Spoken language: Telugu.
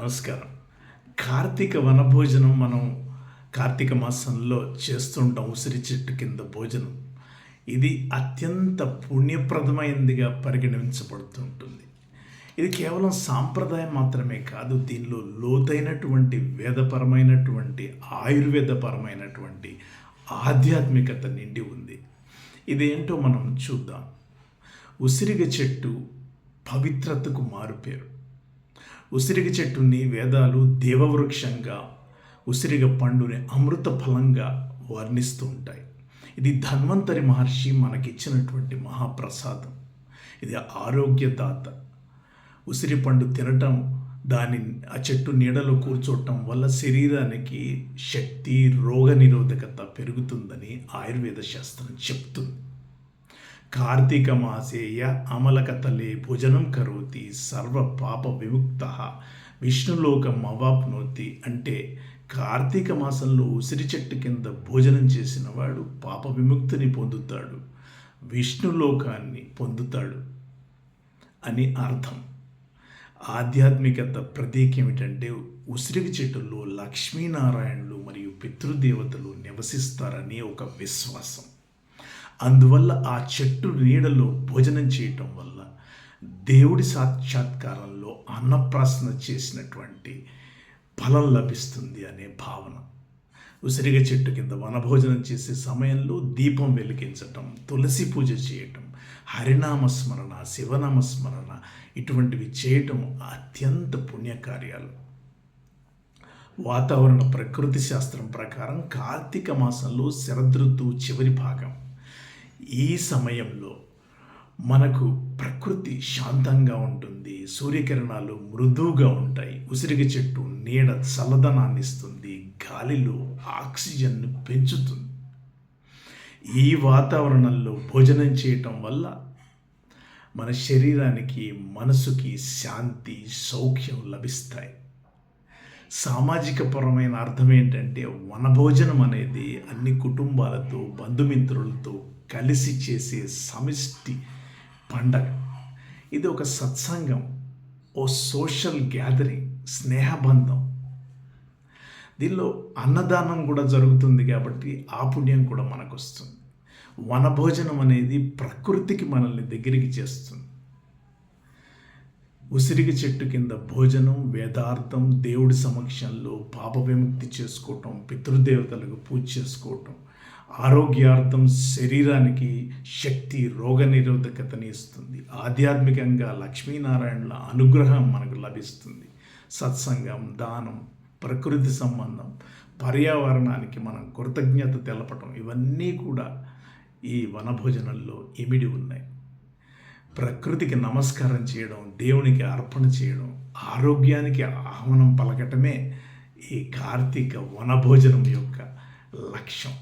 నమస్కారం. కార్తీక వనభోజనం మనం కార్తీక మాసంలో చేస్తుంటాం ఉసిరి చెట్టు కింద భోజనం. ఇది అత్యంత పుణ్యప్రదమైనదిగా పరిగణించబడుతుంటుంది. ఇది కేవలం సాంప్రదాయం మాత్రమే కాదు దీనిలో లోతైనటువంటి వేదపరమైనటువంటి ఆయుర్వేదపరమైనటువంటి ఆధ్యాత్మికత నిండి ఉంది. ఇదేంటో మనం చూద్దాం. ఉసిరిగ చెట్టు పవిత్రతకు మారుపేరు. ఉసిరిగ చెట్టుని వేదాలు దేవవృక్షంగా ఉసిరిగ పండుని అమృత ఫలంగా వర్ణిస్తూ ఉంటాయి. ఇది ధన్వంతరి మహర్షి మనకిచ్చినటువంటి మహాప్రసాదం. ఇది ఆరోగ్యదాత. ఉసిరి పండు తినటం దాని ఆ చెట్టు నీడలో కూర్చోవటం వల్ల శరీరానికి శక్తి రోగ నిరోధకత పెరుగుతుందని ఆయుర్వేద శాస్త్రం చెప్తుంది. కార్తీక మాసేయ అమలకతలే భోజనం కరోతి సర్వ పాప విముక్త. విష్ణులోకం అవాప్నోతి అంటే కార్తీక మాసంలో ఉసిరి చెట్టు కింద భోజనం చేసిన వాడు పాప విముక్తిని పొందుతాడు. విష్ణులోకాన్ని పొందుతాడు అని అర్థం. ఆధ్యాత్మికత ప్రతీక ఏమిటంటే ఉసిరికి చెట్టులో లక్ష్మీనారాయణులు మరియు పితృదేవతలు నివసిస్తారని ఒక విశ్వాసం. అందువల్ల ఆ చెట్టు నీడలో భోజనం చేయటం వల్ల దేవుడి సాక్షాత్కారంలో అన్నప్రాసన చేసినటువంటి ఫలం లభిస్తుంది అనే భావన. ఉసిరిగ చెట్టు కింద వనభోజనం చేసే సమయంలో దీపం వెలిగించటం తులసి పూజ చేయటం హరినామ స్మరణ శివనామ స్మరణ ఇటువంటివి చేయటం అత్యంత పుణ్యకార్యాలు. వాతావరణ ప్రకృతి శాస్త్రం ప్రకారం కార్తీక మాసంలో శరదృతువు చివరి భాగం. ఈ సమయంలో మనకు ప్రకృతి శాంతంగా ఉంటుంది సూర్యకిరణాలు మృదువుగా ఉంటాయి. ఉసిరిక చెట్టు నీడ చల్లదనాన్ని ఇస్తుంది గాలిలో ఆక్సిజన్ను పెంచుతుంది. ఈ వాతావరణంలో భోజనం చేయటం వల్ల మన శరీరానికి మనసుకి శాంతి సౌఖ్యం లభిస్తాయి. సామాజిక పరమైన అర్థం ఏంటంటే వనభోజనం అనేది అన్ని కుటుంబాలతో బంధుమిత్రులతో కలిసి చేసే సమిష్టి పండగ. ఇది ఒక సత్సంగం ఓ సోషల్ గ్యాదరింగ్ స్నేహబంధం. దీనిలో అన్నదానం కూడా జరుగుతుంది కాబట్టి ఆ పుణ్యం కూడా మనకు వస్తుంది వనభోజనం అనేది ప్రకృతికి మనల్ని దగ్గరికి చేస్తుంది. ఉసిరిగి చెట్టు కింద భోజనం వేదార్థం దేవుడి సమక్షంలో పాప విముక్తి చేసుకోవటం పితృదేవతలకు పూజ చేసుకోవటం ఆరోగ్యార్థం శరీరానికి శక్తి రోగ నిరోధకతని ఇస్తుంది. ఆధ్యాత్మికంగా లక్ష్మీనారాయణుల అనుగ్రహం మనకు లభిస్తుంది. సత్సంగం దానం ప్రకృతి సంబంధం పర్యావరణానికి మనం కృతజ్ఞత తెలపటం ఇవన్నీ కూడా ఈ వనభోజనంలో ఇమిడి ఉన్నాయి. ప్రకృతికి నమస్కారం చేయడం దేవునికి అర్పణ చేయడం ఆరోగ్యానికి ఆహ్వానం పలకటమే ఈ కార్తీక వనభోజనం యొక్క లక్ష్యం.